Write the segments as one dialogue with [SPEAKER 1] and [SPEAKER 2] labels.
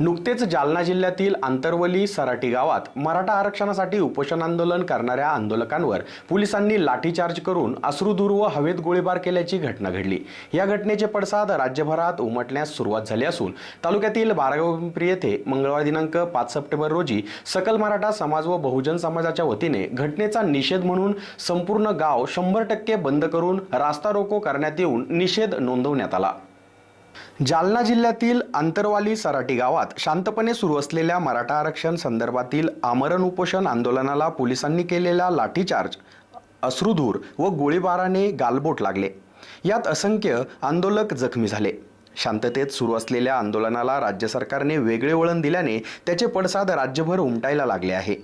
[SPEAKER 1] नुकतेच जालना जिल्ह्यातील आंतरवली सराटी गावात मराठा आरक्षणासाठी उपोषण आंदोलन करणाऱ्या आंदोलकांवर पोलिसांनी लाठीचार्ज करून अश्रुधूर व हवेत गोळीबार केल्याची घटना घडली. या घटनेचे पडसाद राज्यभरात उमटण्यास सुरुवात झाली असून तालुक्यातील बारगावपिंपरी येथे मंगळवार दिनांक पाच सप्टेंबर रोजी सकल मराठा समाज व बहुजन समाजाच्या वतीने घटनेचा निषेध म्हणून संपूर्ण गाव शंभर टक्के बंद करून रास्ता रोको करण्यात येऊन निषेध नोंदवण्यात आला. जालना जिल्ह्यातील आंतरवाली सराटी गावात शांतपणे सुरू असलेल्या मराठा आरक्षण संदर्भातील आमरण उपोषण आंदोलनाला पोलिसांनी केलेला लाठीचार्ज अश्रुधूर व गोळीबाराने गालबोट लागले. यात असंख्य आंदोलक जखमी झाले. शांततेत सुरू असलेल्या आंदोलनाला राज्य सरकारने वेगळे वळण दिल्याने त्याचे पडसाद राज्यभर उमटायला लागले आहे.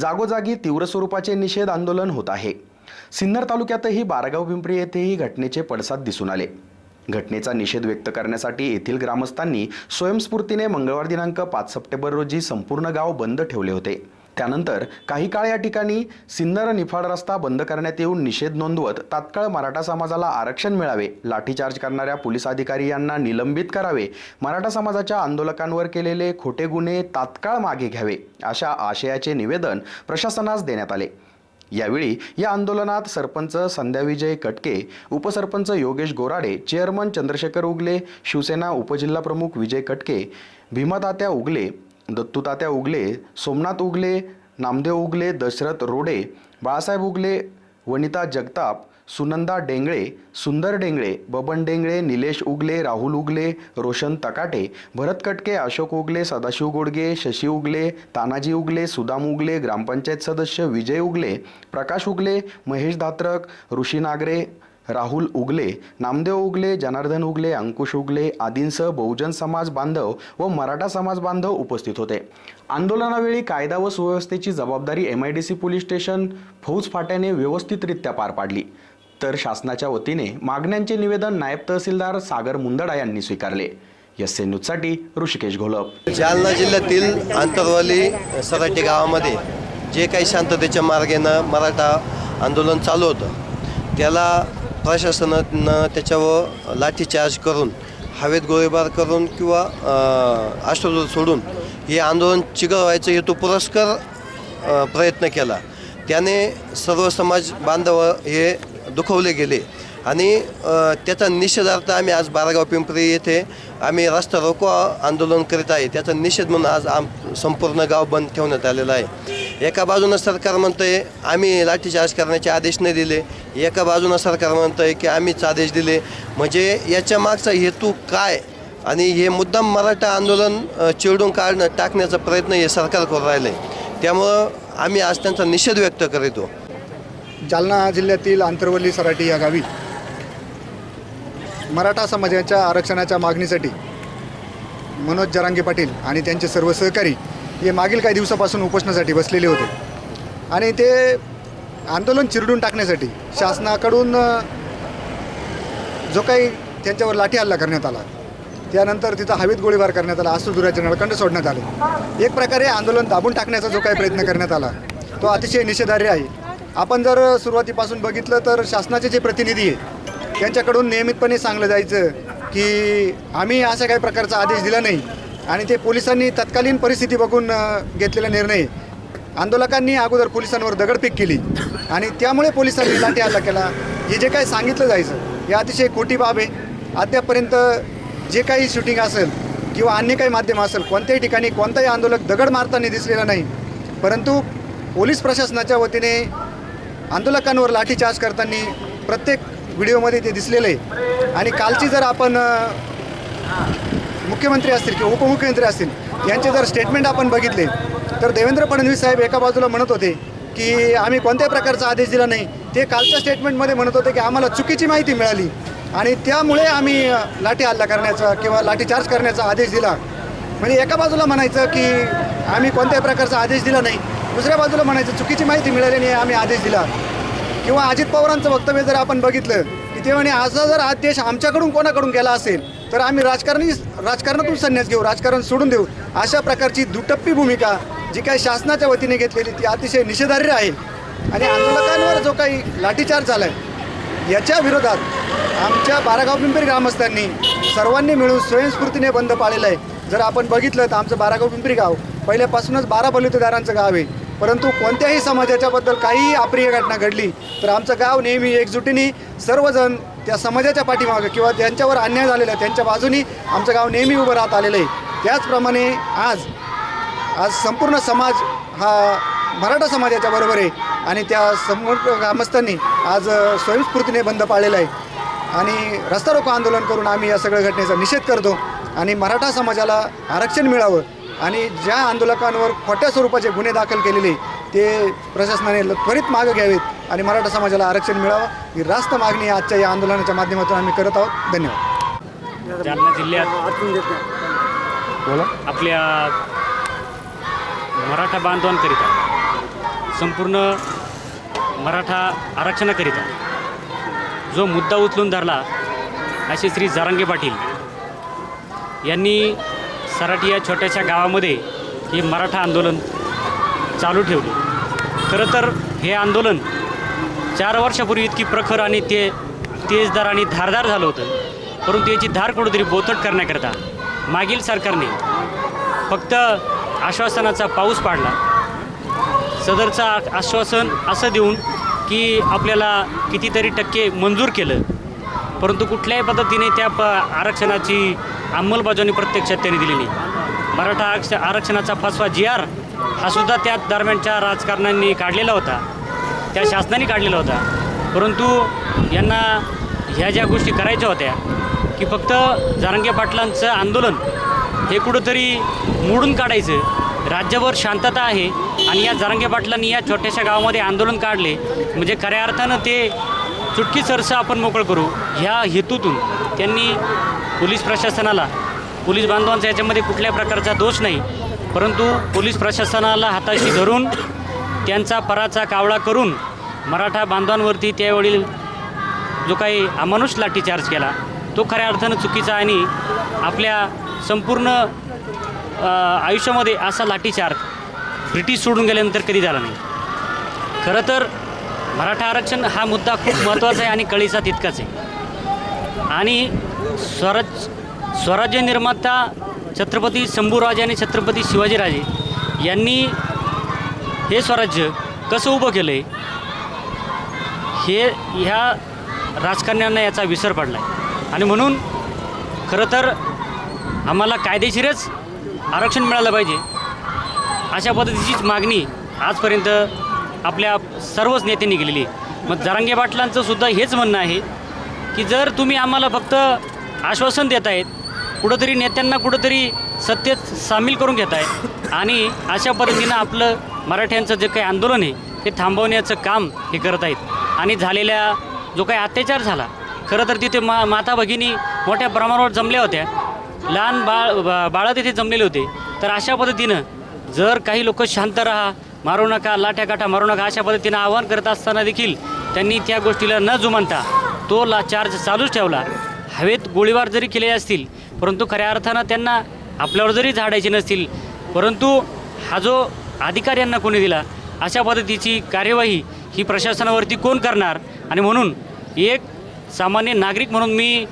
[SPEAKER 1] जागोजागी तीव्र स्वरूपाचे निषेध आंदोलन होत आहे. सिन्नर तालुक्यातही बारगाव पिंपरी येथेही घटनेचे पडसाद दिसून आले. घटनेचा निषेध व्यक्त करण्यासाठी येथील ग्रामस्थांनी स्वयंस्फूर्तीने मंगळवार दिनांक पाच सप्टेंबर रोजी संपूर्ण गाव बंद ठेवले होते. त्यानंतर काही काळ या ठिकाणी सिन्नर निफाड रस्ता बंद करण्यात येऊन निषेध नोंदवत तात्काळ मराठा समाजाला आरक्षण मिळावे लाठीचार्ज करणाऱ्या पोलीस अधिकारी यांना निलंबित करावे मराठा समाजाच्या आंदोलकांवर केलेले खोटे गुन्हे तात्काळ मागे घ्यावे अशा आशयाचे निवेदन प्रशासनास देण्यात आले. यावेळी या आंदोलनात सरपंच संध्याविजय कटके उपसरपंच योगेश गोराडे चेअरमन चंद्रशेखर उगले शिवसेना उपजिल्हाप्रमुख विजय कटके भीमातात्या उगले दत्तूतात्या उगले सोमनाथ उगले नामदेव उगले दशरथ रोडे बाळासाहेब उगले वनिता जगताप सुनंदा डेंगळे सुंदर डेंगळे बबन डेंगळे निलेश उगले राहुल उगले रोशन तकाटे भरत कटके अशोक उगले सदाशिव गोडगे शशी उगले तानाजी उगले सुदाम उगले ग्रामपंचायत सदस्य विजय उगले प्रकाश उगले महेश धात्रक ऋषी नागरे राहुल उगले नामदेव उगले जनार्दन उगले अंकुश उगले आदींसह बहुजन समाज बांधव व मराठा समाज बांधव उपस्थित होते. आंदोलनावेळी कायदा व सुव्यवस्थेची जबाबदारी M I D C police station फौज फाट्याने व्यवस्थितरित्या पार पाडली. तर शासनाच्या वतीने मागण्यांचे निवेदन नायब तहसीलदार सागर मुंदडा यांनी स्वीकारले. एस एन न्यूजसाठी ऋषिकेश घोलप.
[SPEAKER 2] जालना जिल्ह्यातील आंतरवाली सराटी गावामध्ये जे काही शांततेच्या मार्गेनं मराठा आंदोलन चालू होतं त्याला प्रशासनानं त्याच्यावर लाठीचार्ज करून हवेत गोळीबार करून किंवा अश्रू सोडून हे आंदोलन चिघळवायचं हेतू पुरस्कार प्रयत्न केला. त्याने सर्व समाज बांधव हे दुखवले गेले. आणि त्याचा निषेधार्थ आम्ही आज बारागाव पिंपरी येथे आम्ही रस्ता रोको आंदोलन करीत आहे. त्याचा निषेध म्हणून आज आम संपूर्ण गाव बंद ठेवण्यात आलेला आहे. एका बाजूनं सरकार म्हणतंय आम्ही लाठीचार्ज करण्याचे आदेश नाही दिले. एका बाजूनं सरकार म्हणतंय की आम्हीच आदेश दिले. म्हणजे याच्या मागचा हेतू काय? आणि हे मुद्दाम मराठा आंदोलन चिरडून काढणं टाकण्याचा प्रयत्न हे सरकार करू राहिले. त्यामुळं आम्ही आज त्यांचा निषेध व्यक्त करीतो
[SPEAKER 3] जालना जिल्ह्यातील आंतरवली सराटी या गावी मराठा समाजाच्या आरक्षणाच्या मागणीसाठी मनोज जरांगे पाटील आणि त्यांचे सर्व सहकारी हे मागील काही दिवसापासून उपोषणासाठी बसलेले होते. आणि ते आंदोलन चिरडून टाकण्यासाठी शासनाकडून जो काही त्यांच्यावर लाठी हल्ला करण्यात आला त्यानंतर तिथं हवेत गोळीबार करण्यात आला अश्रुधुराचे नळकंड सोडण्यात आले. एक प्रकारे आंदोलन दाबून टाकण्याचा जो काही प्रयत्न करण्यात आला तो अतिशय निषेधार्ह आहे. आपण जर सुरुवातीपासून बघितलं तर शासनाचे जे प्रतिनिधी आहे त्यांच्याकडून नियमितपणे सांगलं जायचं की आम्ही अशा काही प्रकारचा आदेश दिला नाही आणि ते पोलिसांनी तत्कालीन परिस्थिती बघून घेतलेला निर्णय. आंदोलकांनी अगोदर पोलिसांवर दगडफेक केली आणि त्यामुळे पोलिसांनी लाठी हल्ला केला. हे जे काही सांगितलं जायचं हे अतिशय खोटी बाब आहे. अद्यापर्यंत जे काही शूटिंग असेल किंवा अन्य काही माध्यम असेल कोणत्याही ठिकाणी कोणताही आंदोलक दगड मारताना दिसलेला नाही. परंतु पोलीस प्रशासनाच्या वतीने आंदोलकांवर लाठीचार्ज करताना प्रत्येक व्हिडिओमध्ये ते दिसलेलं आहे. आणि कालची जर आपण मुख्यमंत्री असतील किंवा उपमुख्यमंत्री असतील यांचे जर स्टेटमेंट आपण बघितले तर देवेंद्र फडणवीस साहेब एका बाजूला म्हणत होते की आम्ही कोणत्याही प्रकारचा आदेश दिला नाही. ते कालच्या स्टेटमेंटमध्ये म्हणत होते की आम्हाला चुकीची माहिती मिळाली. आणि त्यामुळे आम्ही लाठी हल्ला करण्याचा किंवा लाठीचार्ज करण्याचा आदेश दिला. म्हणजे एका बाजूला म्हणायचं की आम्ही कोणत्याही प्रकारचा आदेश दिला नाही. दुसऱ्या बाजूला म्हणायचं चुकीची माहिती मिळाली नाही आम्ही आदेश दिला. किंवा अजित पवारांचं वक्तव्य जर आपण बघितलं की ते म्हणे असा जर आदेश आमच्याकडून कोणाकडून गेला असेल तर आम्ही राजकारणी राजकारणातून संन्यास घेऊ राजकारण सोडून देऊ. अशा प्रकारची दुटप्पी भूमिका जी काही शासनाच्या वतीने घेतलेली ती अतिशय निषेधार्ह आहे. आणि आंदोलकांवर जो काही लाठीचार्ज झाला आहे याच्या विरोधात आमच्या बारागाव पिंपरी ग्रामस्थांनी सर्वांनी मिळून स्वयंस्फूर्तीने बंद पाळलेला आहे. जर आपण बघितलं तर आमचं बारागाव पिंपरी गाव पहिल्यापासूनच बारा बलुतेदारांचं गाव आहे. परंतु कोणत्याही समाजाच्याबद्दल काहीही अप्रिय घटना घडली तर आमचं गाव नेहमी एकजुटीने सर्वजण त्या समाजाच्या पाठीमागं किंवा त्यांच्यावर अन्याय झालेला आहे, त्यांच्या बाजूनी आमचं गाव नेहमी उभं राहत आलेलं आहे. त्याचप्रमाणे आज आज संपूर्ण समाज हा मराठा समाजाच्या बरोबर आहे आणि त्या समोर ग्रामस्थांनी आज स्वयंस्फूर्तीने बंद पाळलेला आहे. आणि रस्ता रोको आंदोलन करून आम्ही या सगळ्या घटनेचा निषेध करतो आणि मराठा समाजाला आरक्षण मिळावं आणि ज्या आंदोलकांवर खोट्या स्वरूपाचे गुन्हे दाखल केलेले ते प्रशासनाने त्वरित मागं घ्यावेत आणि मराठा समाजाला आरक्षण मिळावं ही रास्त मागणी आजच्या या आंदोलनाच्या माध्यमातून आम्ही करत आहोत. धन्यवाद.
[SPEAKER 4] जालना जिल्ह्यात
[SPEAKER 1] बोला.
[SPEAKER 4] आपल्या मराठा बांधवांकरिता संपूर्ण मराठा आरक्षणाकरिता जो मुद्दा उचलून धरला असे श्री जारांगे पाटील यांनी सराटी या छोट्याशा गावामध्ये हे मराठा आंदोलन चालू ठेवले. खरं तर हे आंदोलन चार वर्षापूर्वी इतकी प्रखर आणि ते तेजदार आणि धारदार झालं होतं. परंतु याची धार कुठंतरी बोथट करण्याकरता मागील सरकारने फक्त आश्वासनाचा पाऊस पाडला. सदरचं आश्वासन असं देऊन की आपल्याला कितीतरी टक्के मंजूर केलं. परंतु कुठल्याही पद्धतीने त्या प आरक्षणाची अंमलबजावणी प्रत्यक्षात त्यांनी दिलेली मराठा आरक्ष आरक्षणाचा फसवा जी आर हा सुद्धा त्या दरम्यानच्या राजकारण्यांनी काढलेला होता. त्या शासनाने काढलेला होता. परंतु यांना ह्या ज्या गोष्टी करायच्या होत्या की फक्त जारंगे पाटलांचं आंदोलन हे कुठंतरी मोडून काढायचं. राज्यभर शांतता आहे आणि या जारंगे पाटलांनी या छोट्याशा गावामध्ये आंदोलन काढले. म्हणजे खऱ्या अर्थानं ते चुटकी सरसं आपण मोकळं करू. ह्या हेतूतून त्यांनी पोलीस प्रशासनाला. पोलीस बांधवांचा याच्यामध्ये कुठल्या प्रकारचा दोष नाही. परंतु पोलीस प्रशासनाला हाताशी धरून त्यांचा पराचा कावळा करून मराठा बांधवांवरती त्यावेळी जो काही अमानुष लाठीचार्ज केला तो खऱ्या अर्थानं चुकीचा आणि आपल्या संपूर्ण आयुष्यामध्ये असा लाठीचार्ज ब्रिटिश सोडून गेल्यानंतर कधी झाला नाही. खरं तर मराठा आरक्षण हा मुद्दा खूप महत्त्वाचा आहे आणि कळीचा तितकाच आहे. आणि स्वराज स्वराज्य निर्माता छत्रपती शंभूराजे आणि छत्रपती शिवाजीराजे यांनी हे स्वराज्य कसं उभं केलं आहे हे ह्या राजकारण्यांना याचा विसर पडला आहे आणि म्हणून खरं तर आम्हाला कायदेशीरच आरक्षण मिळालं पाहिजे अशा पद्धतीचीच मागणी आजपर्यंत आपल्या सर्वच नेत्यांनी केलेली आहे. मग जरांगे पाटलांचं सुद्धा हेच म्हणणं आहे की जर तुम्ही आम्हाला फक्त आश्वासन देत आहेत. कुठंतरी नेत्यांना कुठंतरी सत्तेत सामील करून घेत आहेत. आणि अशा पद्धतीनं आपलं मराठ्यांचं जे काही आंदोलन आहे हे थांबवण्याचं काम हे करत आहेत. आणि झालेल्या जो काही अत्याचार झाला खरं तर तिथे मा माता भगिनी मोठ्या प्रमाणावर जमल्या होत्या. लहान बाळ बा बाळं तिथे जमलेले होते. तर अशा पद्धतीनं जर काही लोक शांत राहा मारू नका लाठ्या काठा मारू नका अशा पद्धतीनं आवाहन करत असताना देखील त्यांनी त्या गोष्टीला न जुमानता तो ला चार्ज चालूच ठेवला. हवेत गोळीबार जरी केले असतील परंतु खऱ्या अर्थानं त्यांना आपल्यावर जरी झाडायचे नसतील परंतु हा जो अधिकार यांना कोणी दिला अशा पद्धतीची कार्यवाही ही प्रशासनावरती कोण करणार? आणि म्हणून एक सामान्य नागरिक म्हणून मी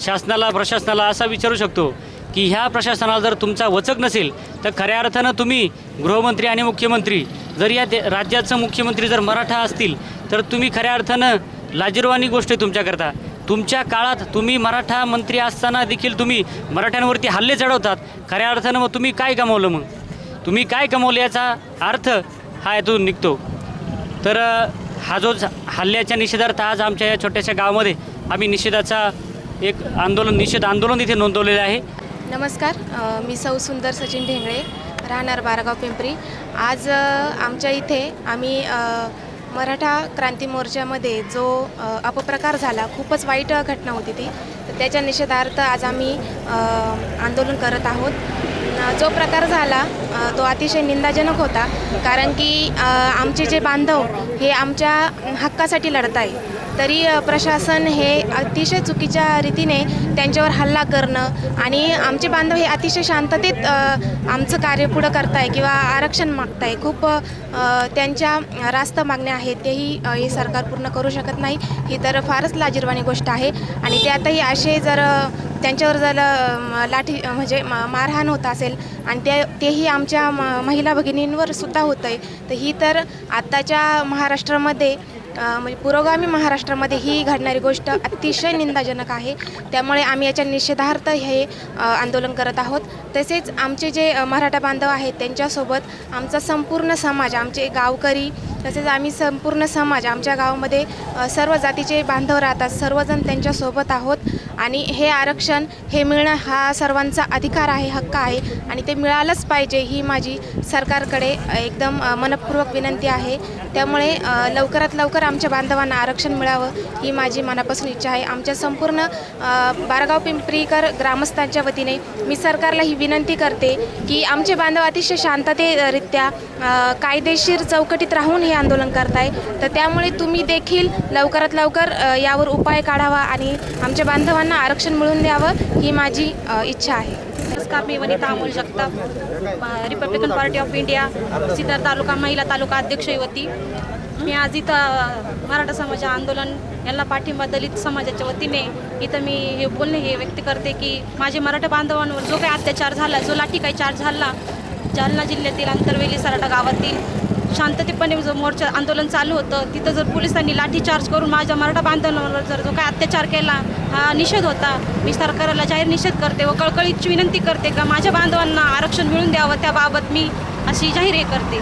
[SPEAKER 4] शासनाला प्रशासनाला असा विचारू शकतो की ह्या प्रशासनाला जर तुमचा वचक नसेल तर खऱ्या अर्थानं तुम्ही गृहमंत्री आणि मुख्यमंत्री जर या दे राज्याचं मुख्यमंत्री जर मराठा असतील तर तुम्ही खऱ्या अर्थानं लाजीरवाणी गोष्ट आहे तुमच्याकरता. तुमच्या काळात तुम्ही मराठा मंत्री असताना देखील तुम्ही मराठ्यांवरती हल्ले चढवतात. खऱ्या अर्थानं मग तुम्ही काय कमवलं मग? तुम्ही काय कमवलं याचा अर्थ हा यातून निघतो. तर हा जो हल्ल्याच्या निषेधार्थ आज आमच्या या छोट्याशा गावामध्ये आम्ही निषेधाचा एक आंदोलन निषेध आंदोलन इथे नोंदवलेलं आहे.
[SPEAKER 5] नमस्कार. मी सौ सुंदर सचिन ढेंगळे राहणार बारागाव पिंपरी. आज आमच्या इथे आम्ही मराठा क्रांती मोर्चामध्ये जो अपप्रकार झाला खूपच वाईट घटना होती ती. तर त्याच्या निषेधार्थ आज आम्ही आंदोलन करत आहोत. जो प्रकार झाला तो अतिशय निंदाजनक होता. कारण की आमचे जे बांधव हे आमच्या हक्कासाठी लढत आहे तरी प्रशासन हे अतिशय चुकीच्या रीतीने त्यांच्यावर हल्ला करणं आणि आमचे बांधव हे अतिशय शांततेत आमचं कार्य पुढं करताय किंवा आरक्षण मागताय. खूप त्यांच्या रास्त मागण्या आहेत तेही हे सरकार पूर्ण करू शकत नाही. ही तर फारच लाजीरवाणी गोष्ट आहे. आणि त्यातही असे जर त्यांच्यावर जर लाठी म्हणजे मारहाण होत असेल आणि ते तेही आमच्या म- महिला भगिनींवर सुद्धा होतं आहे तर ही तर आत्ताच्या महाराष्ट्रामध्ये म्हणजे पुरोगामी महाराष्ट्रामध्ये ही घडणारी गोष्ट अतिशय निंदाजनक आहे. त्यामुळे आम्ही याच्या निषेधार्थ हे आंदोलन करत आहोत. तसेच आमचे जे मराठा बांधव आहेत त्यांच्यासोबत आमचा संपूर्ण समाज आमचे गावकरी तसेच आम्ही संपूर्ण समाज आमच्या गावामध्ये सर्व जातीचे बांधव राहतात. सर्वजण त्यांच्यासोबत आहोत आणि हे आरक्षण हे मिळणं हा सर्वांचा अधिकार आहे हक्क आहे आणि ते मिळालंच पाहिजे ही माझी सरकारकडे एकदम मनपूर्वक विनंती आहे. त्यामुळे लवकरात लवकर आमच्या बांधवांना आरक्षण मिळावं ही माझी मनापासून इच्छा आहे. आमच्या संपूर्ण बारगाव पिंपरीकर ग्रामस्थांच्या वतीने मी सरकारला ही विनंती करते की आमचे बांधव अतिशय शांततेरित्या कायदेशीर चौकटीत राहून हे आंदोलन करताय. तर त्यामुळे तुम्ही देखील लवकरात लवकर यावर उपाय काढावा आणि आमच्या बांधवांना आरक्षण मिळवून द्यावं ही माझी इच्छा आहे.
[SPEAKER 6] नमस्कार मी Vanita Amol Jagtap republican party of India Siddharth तालुका महिला तालुका अध्यक्ष युवती. मी आज इथं मराठा समाज आंदोलन यांना पाठिंबा दलित समाजाच्या वतीने इथं मी हे बोलणे हे व्यक्त करते की माझे मराठा बांधवांवर जो काही अत्याचार झाला जो लाठीकाई चार्ज झाला जालना जिल्ह्यातील अंतरवेली सराटा गावातील शांततेपणे जो मोर्चा आंदोलन चालू होतं तिथं जर पोलिसांनी लाठीचार्ज करून माझ्या मराठा बांधवांवर जर जो काही अत्याचार केला हा निषेध होता मी सरकारला जाहीर निषेध करते व कळकळीची विनंती करते का माझ्या बांधवांना आरक्षण मिळून द्यावं त्याबाबत मी अशी जाहीर हे करते.